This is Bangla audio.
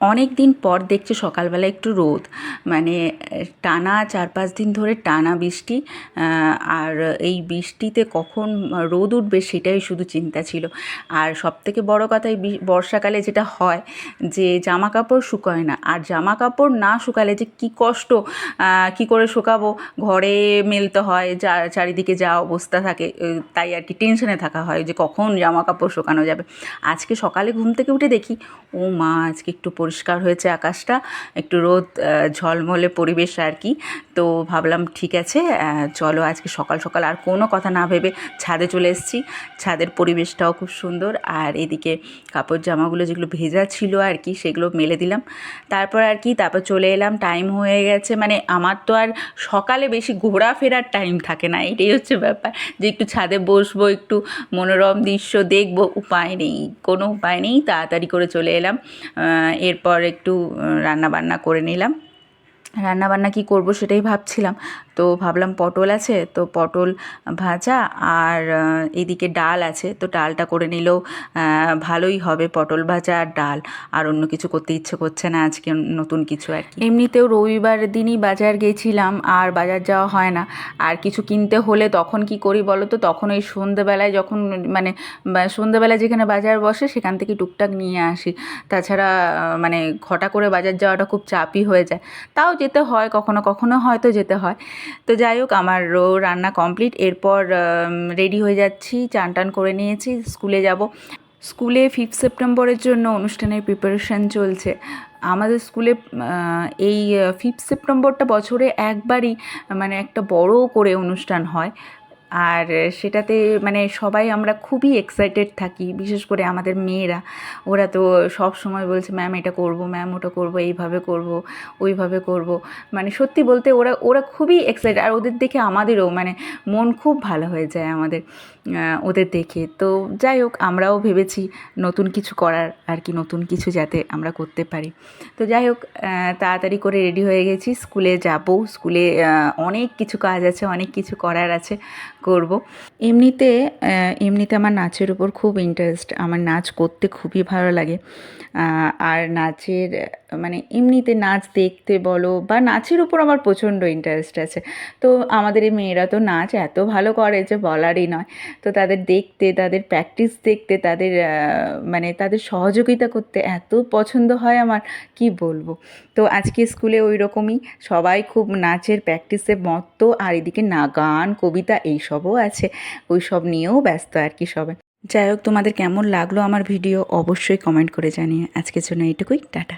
অনেক দিন পর দেখছি সকালবেলা একটু রোদ। মানে টানা চার পাঁচ দিন ধরে টানা বৃষ্টি আর এই বৃষ্টিতে কখন রোদ উঠবে সেটাই শুধু চিন্তা ছিল। আর সবথেকে বড় কথা এই বর্ষাকালে যেটা হয় যে জামা কাপড় শুকোয় না। আর জামা কাপড় না শুকালে যে কী কষ্ট কী করে শুকাবো? ঘরে মেলতে হয়, যা, চারিদিকে যা অবস্থা থাকে তাই আর কি টেনশনে থাকা হয় যে কখন জামা কাপড় শুকানো যাবে। আজকে সকালে ঘুম থেকে উঠে দেখি, ও মা, আজকে একটু পরিষ্কার হয়েছে আকাশটা, একটু রোদ ঝলমলে পরিবেশ আর কি। তো ভাবলাম ঠিক আছে চলো আজকে সকাল সকাল আর কোনো কথা না ভেবে ছাদে চলে এসেছি। ছাদের পরিবেশটাও খুব সুন্দর আর এদিকে কাপড় জামাগুলো যেগুলো ভেজা ছিল আর কি, সেগুলো মেলে দিলাম। তারপর আর কি, তারপর চলে এলাম টাইম হয়ে গেছে। মানে আমার তো আর সকালে বেশি ঘোরাফেরার টাইম থাকে না, এটাই হচ্ছে ব্যাপার। যে একটু ছাদে বসবো, একটু মনোরম দৃশ্য দেখব, উপায় নেই, কোনো উপায় নেই, তাড়াতাড়ি করে চলে এলাম। এরপর একটু রান্না বান্না করে নিলাম। রান্না বান্না কী করব সেটাই ভাবছিলাম। তো ভাবলাম পটল আছে, তো পটল ভাজা আর এদিকে ডাল আছে, তো ডালটা করে নিলেও ভালোই হবে পটল ভাজা আর ডাল। আর অন্য কিছু করতে ইচ্ছে করছে না আজকে নতুন কিছু আর কি। এমনিতেও রবিবার দিনই বাজার গেছিলাম, আর বাজার যাওয়া হয় না। আর কিছু কিনতে হলে তখন কি করি বলো তো? তখন ওই সন্ধেবেলায় যখন মানে সন্ধেবেলায় যেখানে বাজার বসে সেখান থেকে টুকটাক নিয়ে আসি। তাছাড়া মানে ঘটা করে বাজার যাওয়াটা খুব চাপই হয়ে যায়। তাও যেতে হয়, কখনো কখনো হয়তো যেতে হয়। তো যাই হোক, আমার রান্না কমপ্লিট। এরপর রেডি হয়ে যাচ্ছি চান টান করে নিয়েছি, স্কুলে যাব। স্কুলে ফিফথ সেপ্টেম্বরের জন্য অনুষ্ঠানের প্রিপারেশান চলছে। আমাদের স্কুলে এই ফিফথ সেপ্টেম্বরটা বছরে একবারই মানে একটা বড় করে অনুষ্ঠান হয়। আর সেটাতে মানে সবাই আমরা খুবই এক্সাইটেড থাকি, বিশেষ করে আমাদের মেয়েরা। ওরা তো সব সময় বলছে, ম্যাম, এটা করব, ম্যাম, ওটা করব, এইভাবে করব, ওইভাবে করব। মানে সত্যি বলতে ওরা ওরা খুবই এক্সাইটেড আর ওদের দেখে আমাদেরও মানে মন খুব ভালো হয়ে যায় আমাদের ওদের দেখে। তো যাই হোক, আমরাও ভেবেছি নতুন কিছু করার আর কি, নতুন কিছু যাতে আমরা করতে পারি। তো যাই হোক তাড়াতাড়ি করে রেডি হয়ে গেছি। স্কুলে যাব। স্কুলে অনেক কিছু কাজ আছে, অনেক কিছু করার আছে। করব। এমনিতে এমনিতে আমার নাচের উপর খুব ইন্টারেস্ট আমার নাচ করতে খুবই ভালো লাগে। আর নাচের মানে এমনিতে নাচ দেখতে বলো বা নাচের উপর আমার প্রচণ্ড ইন্টারেস্ট আছে। তো আমাদের এই মেয়েরা তো নাচ এত ভালো করে যে বলারই নয়। তো তাদের দেখতে, তাদের প্র্যাকটিস দেখতে, তাদের মানে তাদের সহযোগিতা করতে এত পছন্দ হয় আমার, কি বলব? তো আজকে স্কুলে ওই রকমই সবাই খুব নাচের প্র্যাকটিসে মত্ত, আর এদিকে না গান কবিতা এইসবও আছে। ওই সব নিয়েও ব্যস্ত আর কি সবাই। যাই হোক, তোমাদের কেমন লাগল আমার ভিডিও অবশ্যই কমেন্ট করে জানিয়ে আজকের জন্য এইটুকুই, টাটা।